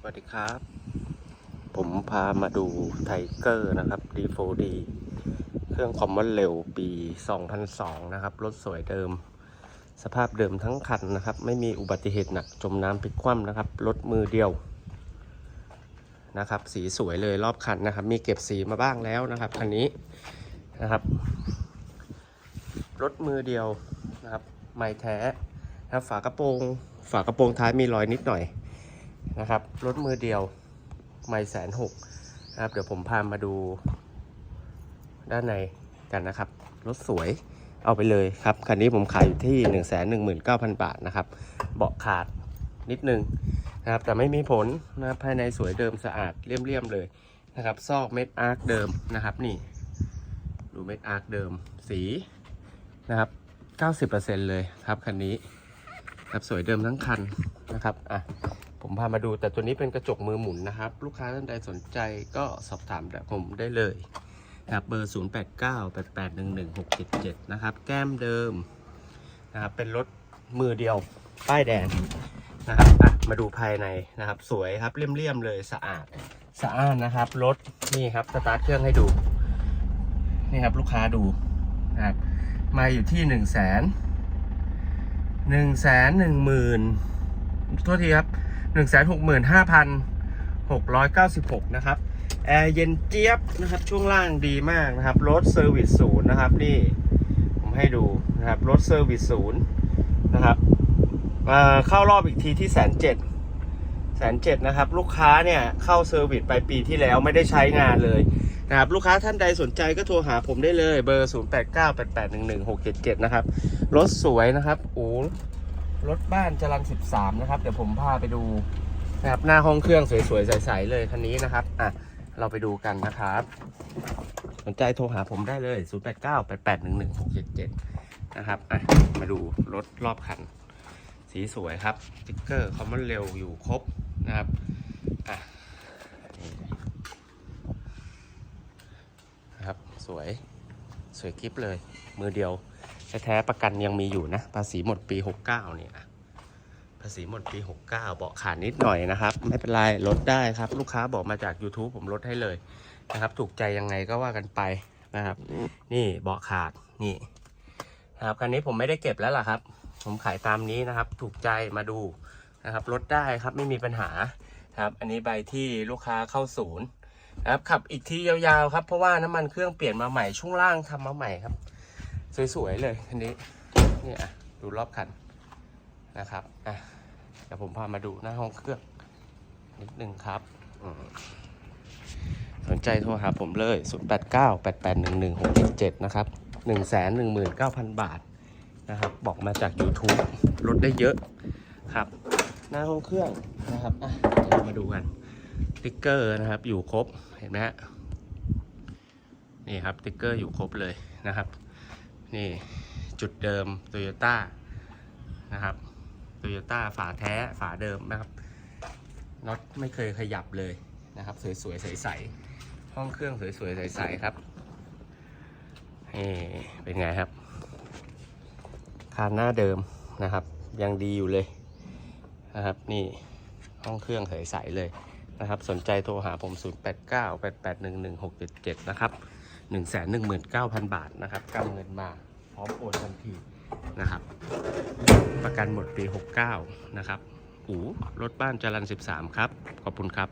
สวัสดีครับ ผมพามาดูไทเกอร์นะครับ D4D เครื่องความว่าเร็วปี 2002 นะครับ รถสวยเดิม สภาพเดิมทั้งคันนะครับ ไม่มีอุบัติเหตุหนัก จมน้ำพลิกคว่ำนะครับ รถมือเดียวนะครับ สีสวยเลยรอบคันนะครับ มีเก็บสีมาบ้างแล้วนะครับ คันนี้นะครับ รถมือเดียวนะครับ ไม่แท้นะครับฝากระโปรง ฝากระโปรงท้ายมีรอยนิดหน่อย นะครับ รถมือเดียว ไม่แสนหกนะครับ เดี๋ยวผมพามาดูด้านในกันนะครับ รถสวยเอาไปเลยครับ คันนี้ผมขายอยู่ที่ 1 1 9 0 0 0 บาทนะครับ เบาะขาดนิดนึงนะครับ แต่ไม่มีผลนะภายในสวยเดิมสะอาดเลี่ยมๆเลยนะครับ ซอกเม็ดอาร์คเดิมนะครับ นี่ ดูเม็ดอาร์คเดิมสีนะครับ 90%เลยครับคันนี้ครับสวยเดิมทั้งคันนะครับ อะ ผมพามาดูแต่ตัวนี้เป็นกระจกมือหมุนนะครับ ลูกค้าท่านใดสนใจก็สอบถามผมได้เลยนะครับเบอร์ 0 8 9 8 8 1 1 6 7 7 นะครับ แก้มเดิมนะครับเป็นรถมือเดียวป้ายแดงนะครับมาดูภายในนะครับ สวยครับเลี่ยมๆเลยสะอาดสะอาดนะครับรถนี่ครับสตาร์ทเครื่องให้ดูนี่ครับลูกค้าดูนะครับมาอยู่ที่1 0 0 0 0 0 1 1 0 0 0 0โทษทีครับ 165,696 นะครับ แอร์เย็นเจี๊ยบนะครับ ช่วงล่างดีมากนะครับ รถเซอร์วิสศูนย์นะครับ นี่ผมให้ดูนะครับ รถเซอร์วิสศูนย์นะครับเเข้ารอบอีกทีที่แสนเจ็ดแสนเจ็ดนะครับ ลูกค้าเนี่ยเข้าเซอร์วิสไปปีที่แล้วไม่ได้ใช้งานเลยนะครับลูกค้าท่านใดสนใจก็โทรหาผมได้เลยเบอร์ 0898811677 นะครับ รถสวยนะครับโอ้ รถบ้านจรัน 13 นะครับ เดี๋ยวผมพาไปดูนะครับหน้าห้องเครื่องสวยๆใสๆเลยคันนี้นะครับอะเราไปดูกันนะครับ สนใจโทรหาผมได้เลย 0898811677 นะครับอะมาดูรถรอบคัน สีสวยครับสติ๊กเกอร์คอมมอนเร็วอยู่ครบนะครับอะนะครับสวยสวยกิฟเลย มือเดียว แท้ๆประกันยังมีอยู่นะ ภาษีหมดปี 69เนี่ยภาษีหมดปี 69 เบาะขาดนิดหน่อยนะครับ ไม่เป็นไรลดได้ครับ ลูกค้าบอกมาจาก YouTube ผมลดให้เลยนะครับ ถูกใจยังไงก็ว่ากันไปนะครับ นี่เบาะขาดนี่นะครับคันนี้ผมไม่ได้เก็บแล้วล่ะครับ ผมขายตามนี้นะครับ ถูกใจมาดูนะครับลดได้ครับไม่มีปัญหาครับ อันนี้ใบที่ลูกค้าเข้าศูนย์นะครับขับอีกทียาวๆครับเพราะว่าน้ำมันเครื่องเปลี่ยนมาใหม่ช่วงล่างทำมาใหม่ครับ สวยๆเลยคันนี้นี่อะดูรอบคันนะครับอะเดี๋ยวผมพามาดูหน้าห้องเครื่องนิดนึงครับสนใจโทรหาผมเลย 0 8 9 8 8 1 1 6 7 7 นะครับ 1 1 9 0 0 0 บาทนะครับ บอกมาจาก YouTube ลดได้เยอะครับ หน้าห้องเครื่องนะครับอะเดี๋ยวเรามาดูกันติ๊กเกอร์นะครับ อยู่ครบ เห็นไหมฮะ นี่ครับติ๊กเกอร์อยู่ครบเลยนะครับ นี่จุดเดิมโตโยต้านะครับโตโยต้าฝาแท้ฝาเดิมนะครับน็อตไม่เคยขยับเลยนะครับ สวยๆใสๆห้องเครื่องสวยๆใสๆครับนี่เป็นไงครับ คานหน้าเดิมนะครับ ยังดีอยู่เลยนะครับนี่ห้องเครื่องใสๆเลยนะครับ สนใจโทรหาผม 0 8 9 8 8 1 1 6 7 7 นะครับ 1 1 9 0 0 0 บาทนะครับกำเงินมาพร้อมโอนทันทีนะครับ ประกันหมดปี 69 นะครับอูรถบ้านจรัน 13 ครับ ขอบคุณครับ